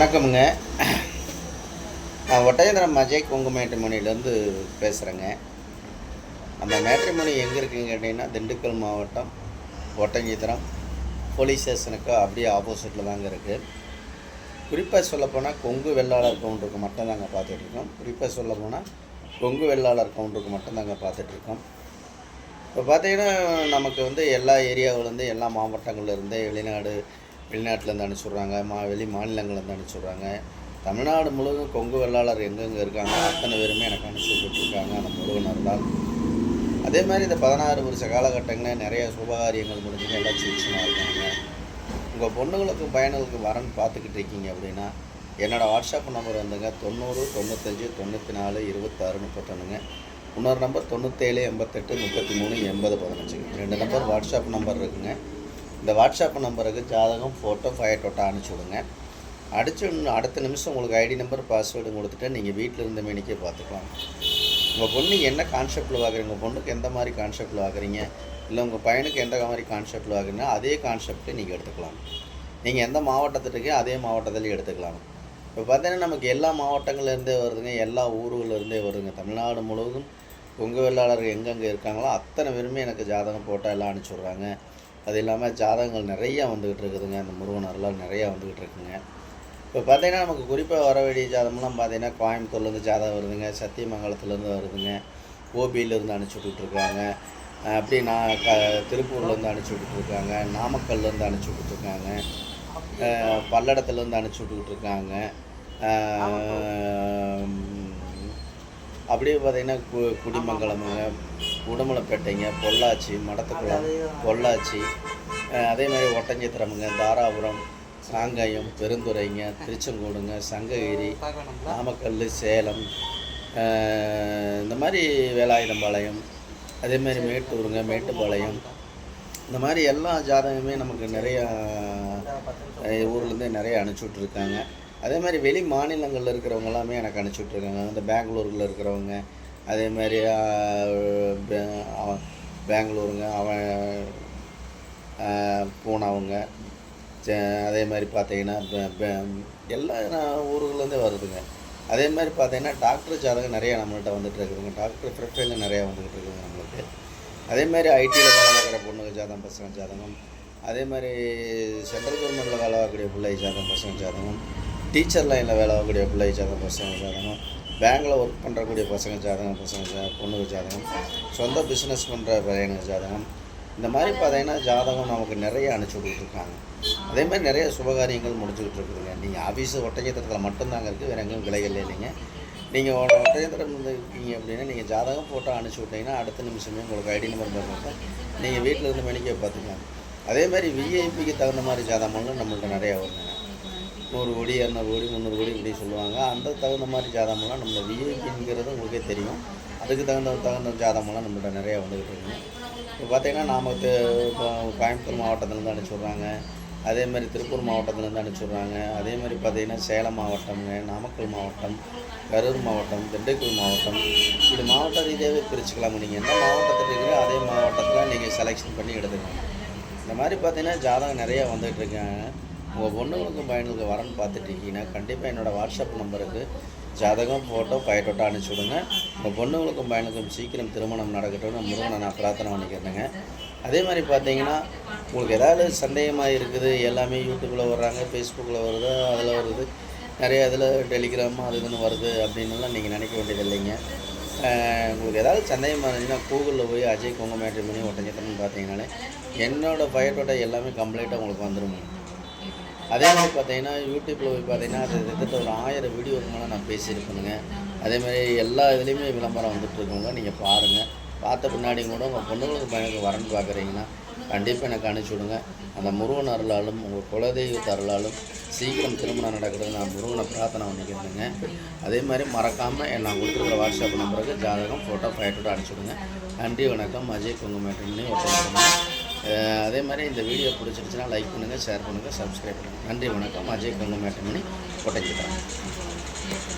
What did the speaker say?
வணக்கமுங்க. நான் ஒட்டயந்திரம் அஜய் குங்குமேட்டுமணிலேருந்து பேசுகிறேங்க நம்ம மேட்ரிமணி எங்கே இருக்குன்னு கேட்டிங்கன்னா திண்டுக்கல் மாவட்டம் ஒட்டஞ்சித்திரம் போலீஸ் ஸ்டேஷனுக்கு அப்படியே ஆப்போசிட்டில் தாங்க இருக்குது குறிப்பாக சொல்லப்போனால் கொங்கு வெள்ளாளர் கவுண்டருக்கு மட்டும்தாங்க பார்த்துட்ருக்கோம் குறிப்பாக சொல்லப்போனால் கொங்கு வெள்ளாளர் கவுண்டருக்கு மட்டும்தாங்க பார்த்துட்ருக்கோம் இப்போ பார்த்தீங்கன்னா நமக்கு வந்து எல்லா ஏரியாவிலேருந்து எல்லா மாவட்டங்கள்லேருந்து வெளிநாடு வெளிநாட்டிலேருந்து அனுப்பிச்சுட்றாங்க. மா வெளி மாநிலங்கள்லேருந்து அனுப்பிச்சுட்றாங்க. தமிழ்நாடு முழுவதும் கொங்கு வெள்ளாளர் எங்கெங்கே இருக்காங்க அத்தனை பேருமே எனக்கு அனுப்பிச்சு இருக்காங்க அந்த முருகனர்களால் அதே மாதிரி இந்த பதினாறு வருஷ காலகட்டங்களில் நிறைய சுபகாரியங்கள் முடிஞ்சுங்க எல்லாம் சுவிட்சமாக இருக்காங்க உங்கள் பொண்ணுங்களுக்கு பையனுங்களுக்கு வரன்னு பார்த்துக்கிட்டு இருக்கீங்க அப்படின்னா என்னோடய வாட்ஸ்அப் நம்பர் வந்துங்க தொண்ணூறு தொண்ணூத்தஞ்சு தொண்ணூற்றி நாலு இருபத்தாறு முப்பத்தொன்றுங்க இன்னொரு நம்பர் தொண்ணூற்றேழு எண்பத்தெட்டு முப்பத்தி மூணு எண்பது பதினஞ்சுங்க. ரெண்டு நம்பர் வாட்ஸ்அப் நம்பர் இருக்குங்க. இந்த வாட்ஸ்அப் நம்பருக்கு ஜாதகம் ஃபோட்டோ ஃபயர் ஃபயட்டோட்டோ அனுப்பிச்சி விடுங்க. அடிச்சு அடுத்த நிமிஷம் உங்களுக்கு ஐடி நம்பர் பாஸ்வேர்டு கொடுத்துட்டு நீங்கள் வீட்டில் இருந்த மேனிக்கே பார்த்துக்கலாம். உங்கள் பொண்ணு என்ன கான்செப்டில் வாங்குறீங்க? உங்கள் பொண்ணுக்கு எந்த மாதிரி கான்செப்டில் வாங்குறீங்க? இல்லை உங்கள் பையனுக்கு எந்த மாதிரி கான்செப்டில் வாங்குறீங்க அதே கான்செப்டை நீங்கள் எடுத்துக்கலாம். நீங்கள் எந்த மாவட்டத்தில் இருக்கீங்க அதே மாவட்டத்தில் எடுத்துக்கலாம். இப்போ பார்த்தீங்கன்னா நமக்கு எல்லா மாவட்டங்கள்லேருந்தே வருதுங்க. எல்லா ஊர்கள்லேருந்தே வருதுங்க. தமிழ்நாடு முழுவதும் கொங்கு வெள்ளாளர்கள் எங்கெங்கே இருக்காங்களோ அத்தனை பேருமே எனக்கு ஜாதகம் போட்டால் எல்லாம் அனுப்பிச்சி விட்றாங்க. அது இல்லாமல் ஜாதகங்கள் நிறையா வந்துக்கிட்டு இருக்குதுங்க. அந்த முருகன் அருளால் நிறையா வந்துக்கிட்டு இருக்குங்க. இப்போ பார்த்தீங்கன்னா நமக்கு குறிப்பாக வர வேண்டிய ஜாதகம்லாம் பார்த்தீங்கன்னா கோயம்புத்தூர்லேருந்து ஜாதகம் வருதுங்க. சத்தியமங்கலத்துலேருந்து வருதுங்க. ஓபியிலேருந்து அனுப்பிச்சி விட்டுட்ருக்காங்க அப்படி நான் க திருப்பூர்லேருந்து அனுப்பிச்சி விட்டுட்ருக்காங்க நாமக்கல்லேருந்து அனுப்பிச்சி விட்டுட்ருக்காங்க பல்லடத்துலேருந்து அனுப்பிச்சி விட்டுக்கிட்டு இருக்காங்க. அஹ் அப்படியே பார்த்தீங்கன்னா கு குடிமங்கலமுங்க. உடுமலைப்பேட்டைங்க பொள்ளாச்சி மடத்துக்குளம் பொள்ளாச்சி அதே மாதிரி ஒட்டஞ்சத்திரமுங்க தாராபுரம் சாங்காயம் பெருந்துறைங்க திருச்செங்கோடுங்க சங்ககிரி நாமக்கல் சேலம் இந்த மாதிரி வேலாயுதம்பாளையம் அதே மாதிரி மேட்டூருங்க மேட்டுப்பாளையம். இந்த மாதிரி எல்லா ஜாதகமே நமக்கு நிறையா ஊர்லேருந்து நிறைய அனுப்பிச்சி விட்ருக்காங்க அதே மாதிரி வெளி மாநிலங்களில் இருக்கிறவங்க எல்லாமே எனக்கு அனுப்பிச்சி விட்ருக்காங்க இந்த பெங்களூரில் இருக்கிறவங்க அதே மாதிரி அவன் பெங்களூருங்க. அவன் பூனாவுங்க. அதே மாதிரி பார்த்தீங்கன்னா எல்லா நான் ஊர்கள்லேருந்தே வருதுங்க. அதே மாதிரி பார்த்தீங்கன்னா டாக்டர் ஜாதகம் நிறையா நம்மள்கிட்ட வந்துட்டு இருக்குதுங்க டாக்டர் ப்ரிஃபைல் நிறையா வந்துக்கிட்டு இருக்குதுங்க நம்மளுக்கு. அதே மாதிரி ஐடியில் வேலை பார்க்குற பொண்ணுங்க ஜாதகம் பசங்க ஜாதகம். அதே மாதிரி சென்ட்ரல் கவர்மெண்ட்டில் வேலை பார்க்கக்கூடிய பிள்ளை ஜாதகம் பசங்க ஜாதகம். டீச்சர் லைனில் வேலை பார்க்கக்கூடிய பிள்ளை ஜாதகம் பசங்க ஜாதகம். பேங்கில் ஒர்க் பண்ணுறக்கூடிய பசங்க ஜாதகம் பசங்க ஜா பொண்ணுங்க ஜாதகம் சொந்த பிஸ்னஸ் பண்ணுற பையனுங்க ஜாதகம் இந்த மாதிரி பார்த்தீங்கன்னா ஜாதகம் நமக்கு நிறைய அனுப்பிச்சி இருக்காங்க அதே மாதிரி நிறைய சுபகாரியங்கள் முடிச்சுக்கிட்டு இருக்குதுங்க நீங்கள் ஆஃபீஸு ஒட்டஞ்சத்திரத்தில் மட்டும்தாங்க இருக்குது வேறு எங்கேயும் விலைகள் இல்லைங்க நீங்கள் ஒட்டயந்திரம் வந்து இருக்கீங்க அப்படின்னா நீங்கள் ஜாதகம் ஃபோட்டோ அனுப்பிச்சி விட்டீங்கன்னா அடுத்த நிமிஷமே உங்களுக்கு ஐடி நம்பர் பார்த்து நீங்கள் வீட்டில் இருந்து மணிக்கே பார்த்துக்கலாம். அதே மாதிரி விஐபிக்கு தகுந்த மாதிரி ஜாதகங்களும் நம்மள்ட்ட நிறையா வருங்க நூறு கோடி இரநூறு கோடி முந்நூறு கோடி இப்படி சொல்லுவாங்க. அந்த தகுந்த மாதிரி ஜாதகம்லாம் நம்ம விஐபிங்கிறது உங்களுக்கே தெரியும். அதுக்கு தகுந்த தகுந்த ஜாதகம்லாம் நம்மள்ட்ட நிறையா வந்துக்கிட்டு இருக்குங்க இப்போ பார்த்தீங்கன்னா நாம் இப்போ கோயம்புத்தூர் மாவட்டத்துலேருந்து அனுப்பிச்சி விட்றாங்க. அதே மாதிரி திருப்பூர் மாவட்டத்துலேருந்து அனுப்பிச்சி விட்றாங்க. அதே மாதிரி பார்த்தீங்கன்னா சேலம் மாவட்டம்ங்க நாமக்கல் மாவட்டம் கரூர் மாவட்டம் திண்டுக்கல் மாவட்டம். இப்படி மாவட்ட ரீதியாகவே பிரிச்சுக்கலாம் நீங்கள் எந்த மாவட்டத்தில் இருக்கிறீங்களோ அதே மாவட்டத்தில் நீங்கள் செலெக்ஷன் பண்ணி எடுத்துக்கலாம். இந்த மாதிரி பார்த்தீங்கன்னா ஜாதகம் நிறையா வந்துட்டு இருக்காங்க. உங்கள் பொண்ணுங்களுக்கும் பையனுக்கு வரன்னு பார்த்துட்டீங்கன்னா கண்டிப்பாக என்னோடய வாட்ஸ்அப் நம்பருக்கு ஜாதகம் ஃபோட்டோ ஃபைட்டோட்டோ அனுப்பிச்சி விடுங்க. உங்கள் பொண்ணுங்களுக்கும் பையனுக்கும் சீக்கிரம் திருமணம் நடக்கட்டும்னு முருகனை நான் பிரார்த்தனை பண்ணிக்கிறேங்க அதே மாதிரி பார்த்தீங்கன்னா உங்களுக்கு ஏதாவது சந்தேகமாக இருக்குது எல்லாமே யூடியூப்பில் வர்றாங்க ஃபேஸ்புக்கில் வருது அதில் வருது. நிறைய இதில் டெலிகிராம் அது இதுன்னு வருது அப்படின்னுலாம் நீங்கள் நினைக்க வேண்டியது இல்லைங்க. உங்களுக்கு ஏதாவது சந்தேகமாக இருந்துச்சுன்னா கூகுளில் போய் அஜய் கொங்க பண்ணி ஒட்டஞ்சிட்டோம்னு பார்த்தீங்கன்னாலே என்னோடய ஃபயட்டோட எல்லாமே கம்ப்ளீட்டாக உங்களுக்கு வந்துடும் அதே மாதிரி பார்த்தீங்கன்னா யூடியூப்பில் போய் பார்த்தீங்கன்னா அது கிட்டத்தட்ட ஒரு ஆயிரம் வீடியோக்கு மேலே நான் பேசியிருப்பேனுங்க. அதே மாதிரி எல்லா இதுலேயுமே விளம்பரம் வந்துட்டு இருக்கவங்க நீங்கள் பாருங்கள் பார்த்த பின்னாடி கூட உங்கள் பொண்ணுங்களுக்கு பையனுக்கு வரன்னு பார்க்குறீங்கன்னா கண்டிப்பாக எனக்கு அனுப்பிச்சி விடுங்க. அந்த முருகன் அருளாலும் உங்கள் குலதெய்வத்து அருளாலும் சீக்கிரம் திருமணம் நடக்கிறது நான் முருகனை பிரார்த்தனை பண்ணிக்கிறேங்க அதே மாதிரி மறக்காமல் நான் கொடுத்துருக்கிற வாட்ஸ்அப் நம்பருக்கு ஜாதகம் ஃபோட்டோ ஃபைட்டோட அனுப்பிச்சி விடுங்க. நன்றி வணக்கம். அஜய் குங்குமேட்டன்னு ஒருத்தர் அதே மாதிரி இந்த வீடியோ பிடிச்சிருச்சுன்னா லைக் பண்ணுங்கள் ஷேர் பண்ணுங்கள் சப்ஸ்கிரைப் பண்ணுங்கள் நன்றி வணக்கம். அஜய் குங்குமேட்டமணி கொட்டைச்சிக்கிறேன்